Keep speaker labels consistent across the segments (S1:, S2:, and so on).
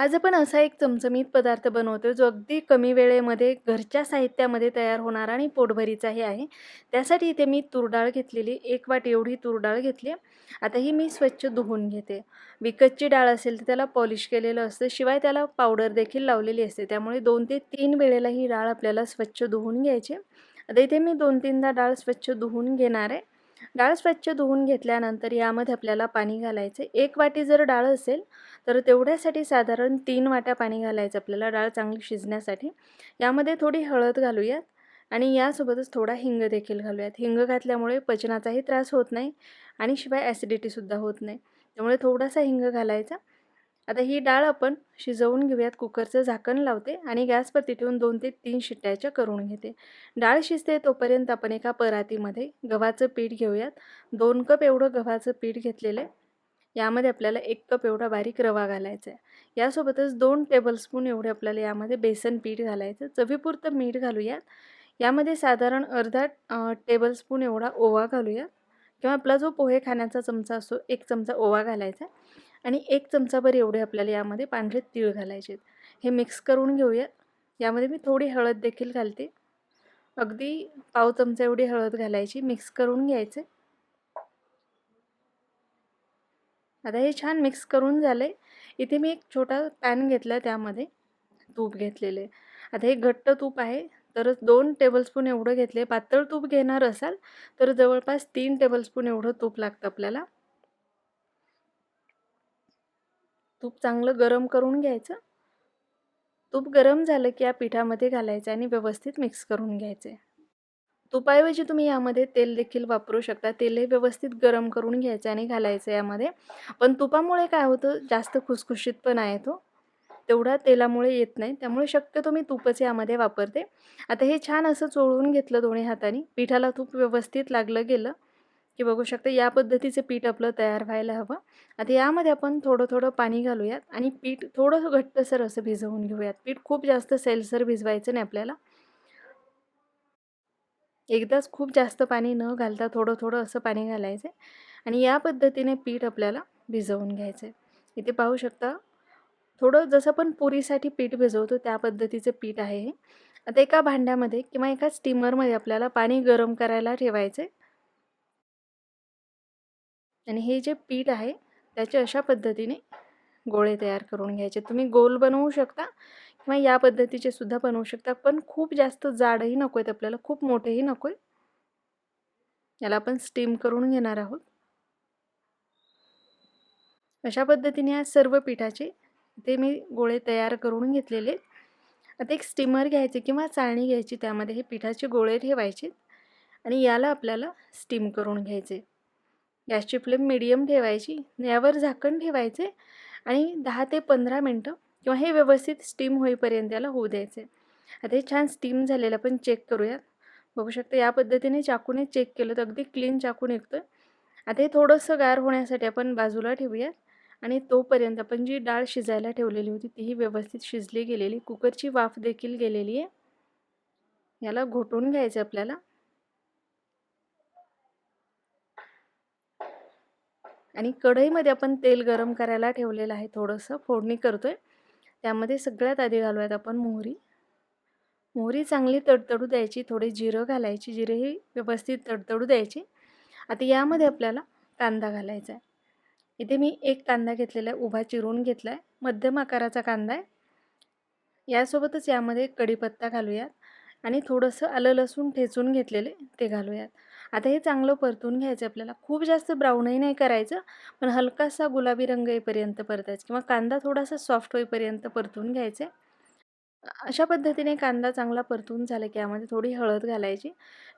S1: आज आपण असा एक चमचमीत पदार्थ बनवतो जो अगदी कमी वेळेमध्ये घरच्या साहित्यामध्ये तयार होणारा आणि पोटभरीचाही आहे. त्यासाठी इथे मी तूरडाळ घेतलेली एक वाट एवढी तूरडाळ घेतली. आता ही मी स्वच्छ धुवून घेते. विकतची डाळ असेल तर त्याला पॉलिश केलेलं असतं शिवाय त्याला पावडर देखील लावलेली असते. त्यामुळे दोन ते तीन वेळेला ही डाळ आपल्याला स्वच्छ धुवून घ्यायची. आता इथे मी दोन तीनदा डाळ स्वच्छ धुवून घेणार आहे. डाळ स्वच्छ धुवून घेतल्यानंतर यामध्ये आपल्याला पाणी घालायचं एक वाटी जर डाळ असेल तर तेवढ्यासाठी साधारण तीन वाट्या पाणी घालायचं आपल्याला डाळ चांगली शिजण्यासाठी. यामध्ये थोडी हळद घालूयात आणि यासोबतच थोडा हिंग देखील घालूयात. हिंग घातल्यामुळे पचनाचाही त्रास होत नाही आणि शिवाय ॲसिडिटीसुद्धा होत नाही. त्यामुळे थोडासा हिंग घालायचा. आता ही डाळ आपण शिजवून घेऊयात. कुकरचं झाकण लावते आणि गॅसवरती ठेवून दोन ते तीन शिट्ट्याच्या करून घेते. डाळ शिजते तोपर्यंत आपण एका परातीमध्ये गव्हाचं पीठ घेऊयात. दोन कप एवढं गव्हाचं पीठ घेतलेलं आहे. यामध्ये आपल्याला एक कप एवढा बारीक रवा घालायचा आहे. यासोबतच दोन टेबलस्पून एवढे आपल्याला यामध्ये बेसन पीठ घालायचं चवीपुरतं मीठ घालूयात. यामध्ये साधारण अर्धा टेबलस्पून एवढा ओवा घालूयात. किंवा आपला जो पोहे खाण्याचा चमचा असतो एक चमचा ओवा घालायचा आणि एक चमचाभर एवढे आपल्याला यामध्ये पांढरे तीळ घालायचे हे मिक्स करून घेऊयात यामध्ये मी थोडी हळद देखील घालते. अगदी पाव चमचा एवढी हळद घालायची मिक्स करून घ्यायचे. आता हे छान मिक्स करून झाले इथे मी एक छोटा पॅन घेतला त्यामध्ये तूप घेतलेले. आता हे घट्ट तूप आहे तर दोन टेबलस्पून एवढं घेतले. पातळ तूप घेणार असाल तर जवळपास तीन टेबलस्पून एवढं तूप लागतं आपल्याला. तूप चांगलं गरम करून घ्यायचं. तूप गरम झालं की या पिठामध्ये घालायचं आणि व्यवस्थित मिक्स करून घ्यायचे. तुपाऐवजी तुम्ही यामध्ये तेल देखील वापरू शकता. तेलही व्यवस्थित गरम करून घ्यायचं आणि घालायचं यामध्ये. पण तुपामुळे काय होतं? जास्त खुसखुशीतपणा तो. तेवढा तेलामुळे येत नाही. त्यामुळे शक्यतो मी तूपच यामध्ये वापरते. आता हे छान असं चोळून घेतलं दोन्ही हाताने. पिठाला तूप व्यवस्थित लागलं गेलं. हे बघू शकता या पद्धतीचं पीठ आपलं तयार व्हायला हवं. आता यामध्ये आपण थोडं थोडं पाणी घालूयात आणि पीठ थोडंसं घट्टसर असं भिजवून घेऊयात. पीठ खूप जास्त सेलसर भिजवायचं नाही आपल्याला. एकदाच खूप जास्त पाणी न घालता थोडं थोडं असं पाणी घालायचं आणि या पद्धतीने पीठ आपल्याला भिजवून घ्यायचं आहे. इथे पाहू शकता थोडं जसं पण पुरीसाठी पीठ भिजवतो त्या पद्धतीचं पीठ आहे हे. आता एका भांड्यामध्ये किंवा एका स्टीमरमध्ये आपल्याला पाणी गरम करायला ठेवायचं आहे. आणि हे जे पीठ आहे त्याचे अशा पद्धतीने गोळे तयार करून घ्यायचे. तुम्ही गोल बनवू शकता किंवा या पद्धतीचे सुद्धा बनवू शकता पण खूप जास्त जाडही नको आहेत आपल्याला खूप मोठेही नको आहे याला आपण स्टीम करून घेणार आहोत. अशा पद्धतीने या सर्व पिठाचे ते मी गोळे तयार करून घेतलेले. आता एक स्टीमर घ्यायचे किंवा चाळणी घ्यायची त्यामध्ये हे पिठाचे गोळे ठेवायचे आणि याला आपल्याला स्टीम करून घ्यायचे. गॅसची फ्लेम मिडियम ठेवायची यावर झाकण ठेवायचे आणि दहा ते पंधरा मिनटं किंवा हे व्यवस्थित स्टीम होईपर्यंत याला होऊ द्यायचे. आता हे छान स्टीम झालेलं आपण चेक करूयात. बघू शकता या पद्धतीने चाकूने चेक केलं तर अगदी क्लीन चाकू निघतो आता हे थोडंसं गार होण्यासाठी आपण बाजूला ठेवूयात आणि तोपर्यंत आपण जी डाळ शिजायला ठेवलेली होती तीही व्यवस्थित शिजली गेलेली कुकरची वाफ देखील गेलेली आहे. याला घोटून घ्यायचं आपल्याला. आणि कढईमध्ये आपण तेल गरम करायला ठेवलेलं आहे थोडंसं. फोडणी करतो आहे त्यामध्ये सगळ्यात आधी घालूयात आपण मोहरी. मोहरी चांगली तडतडू द्यायची. थोडी जिरं घालायची. जिरंही व्यवस्थित तडतडू द्यायची. आता यामध्ये आपल्याला कांदा घालायचा आहे. इथे मी एक कांदा घेतलेला आहे. उभा चिरून घेतला आहे मध्यम आकाराचा कांदा आहे. यासोबतच यामध्ये कढीपत्ता घालूयात. आणि थोडंसं आलं लसूण ठेचून घेतलेले ते घालूयात. आता हे चांगलं परतून घ्यायचं आपल्याला खूप जास्त ब्राऊनही नाही करायचं पण हलकासा गुलाबी रंग येईपर्यंत परतायचं किंवा कांदा थोडासा सॉफ्ट होईपर्यंत परतून घ्यायचे. अशा पद्धतीने कांदा चांगला परतून झाला की यामध्ये थोडी हळद घालायची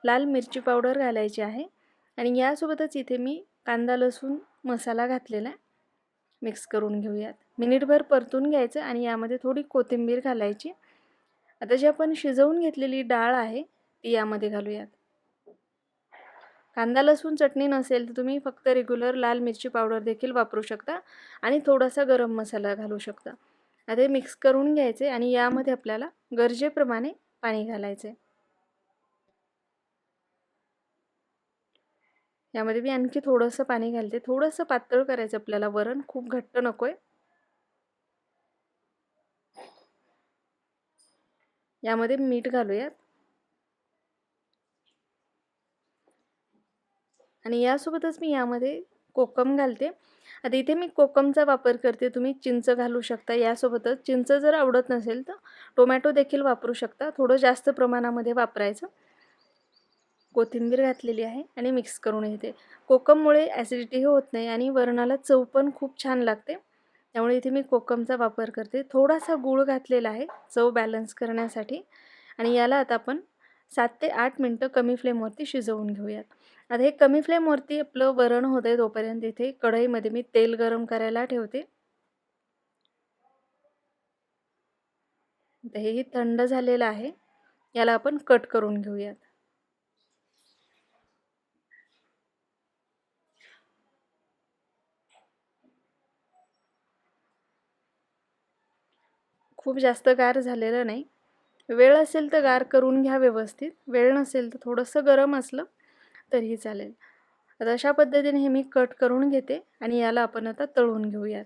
S1: लाल मिरची पावडर घालायची आहे आणि यासोबतच इथे मी कांदा लसूण मसाला घातलेला आहे. मिक्स करून घेऊयात. मिनिटभर परतून घ्यायचं आणि यामध्ये थोडी कोथिंबीर घालायची. आता जी आपण शिजवून घेतलेली डाळ आहे ती यामध्ये घालूयात. कांदा लसूण चटणी नसेल तर तुम्ही फक्त रेग्युलर लाल मिरची पावडर देखील वापरू शकता आणि थोडासा गरम मसाला घालू शकता. आता हे मिक्स करून घ्यायचे आणि यामध्ये आपल्याला गरजेप्रमाणे पाणी घालायचे. यामध्ये मी आणखी थोडंसं पाणी घालते. थोडंसं पातळ करायचं आपल्याला वरण. खूप घट्ट नको आहे यामध्ये मीठ घालूयात. आणि यासोबतच मी यामध्ये कोकम घालते. आता इथे मी कोकमचा वापर करते. तुम्ही चिंच घालू शकता. यासोबतच चिंच जर आवडत नसेल तर टोमॅटो देखील वापरू शकता. थोडं जास्त प्रमाणामध्ये वापरायचं. कोथिंबीर घातलेली आहे आणि मिक्स करून येते कोकममुळे ॲसिडिटीही होत नाही आणि वरणाला चव पण खूप छान लागते. त्यामुळे इथे मी कोकमचा वापर करते. थोडासा गूळ घातलेला आहे. चव बॅलन्स करण्यासाठी. आणि याला आता आपण सात ते आठ मिनटं कमी फ्लेमवरती शिजवून घेऊयात. आता हे कमी फ्लेमवरती आपलं वरण होतं आहे तोपर्यंत इथे कढईमध्ये मी तेल गरम करायला ठेवते. हेही थंड झालेलं आहे. याला आपण कट करून घेऊयात. खूप जास्त गार झालेलं नाही. वेळ असेल तर गार करून घ्या व्यवस्थित. वेळ नसेल तर थोडंसं गरम असलं तरीही चालेल. आता अशा पद्धतीने हे मी कट करून घेते आणि याला आपण आता तळून घेऊयात.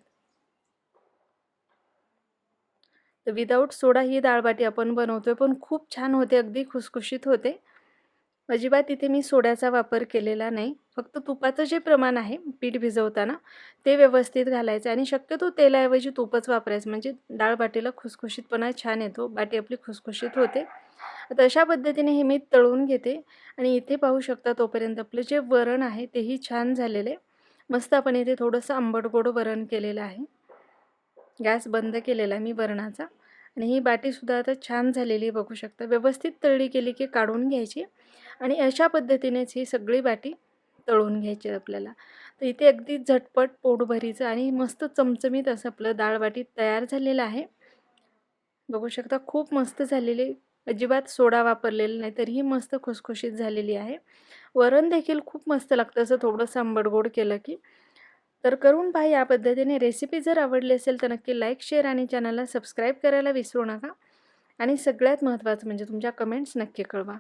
S1: तर विदाऊट सोडा ही डाळबाटी आपण बनवतोय पण खूप छान होते अगदी खुसखुशीत होते. अजिबात इथे मी सोड्याचा वापर केलेला नाही. फक्त तुपाचं जे प्रमाण आहे पीठ भिजवताना ते व्यवस्थित घालायचं आणि शक्यतो तेलाऐवजी तुपच वापरायचं. म्हणजे डाळ बाटीला खुसखुशीतपणा छान येतो बाटी आपली खुसखुशीत होते. तर अशा पद्धतीने हे मी तळून घेते. आणि इथे पाहू शकता तोपर्यंत आपलं जे वरण आहे तेही छान झालेले. मस्त आपण इथे थोडंसं आंबटगोड वरण केलेलं आहे. गॅस बंद केलेला आहे मी वरणाचा. आणि ही बाटीसुद्धा आता छान झालेली बघू शकता. व्यवस्थित तळली केली की काढून घ्यायची. आणि अशा पद्धतीनेच ही सगळी बाटी तळून घ्यायची आपल्याला. तर इथे अगदी झटपट पोटभरीचं आणि मस्त चमचमीत असं आपलं डाळबाटी तयार झालेलं आहे. बघू शकता खूप मस्त झालेली अजिबात सोडा वापरलेला नाही तरीही मस्त खुसखुशीत झालेली आहे. वरण देखील खूप मस्त लागतं असं थोडंसं आंबटगोड केलं की. तर करून पहा या पद्धतीने रेसिपी जर आवडली असेल तर नक्की लाईक शेअर आणि चॅनलला सबस्क्राईब करायला विसरू नका. आणि सगळ्यात महत्त्वाचं म्हणजे तुमच्या कमेंट्स नक्की कळवा.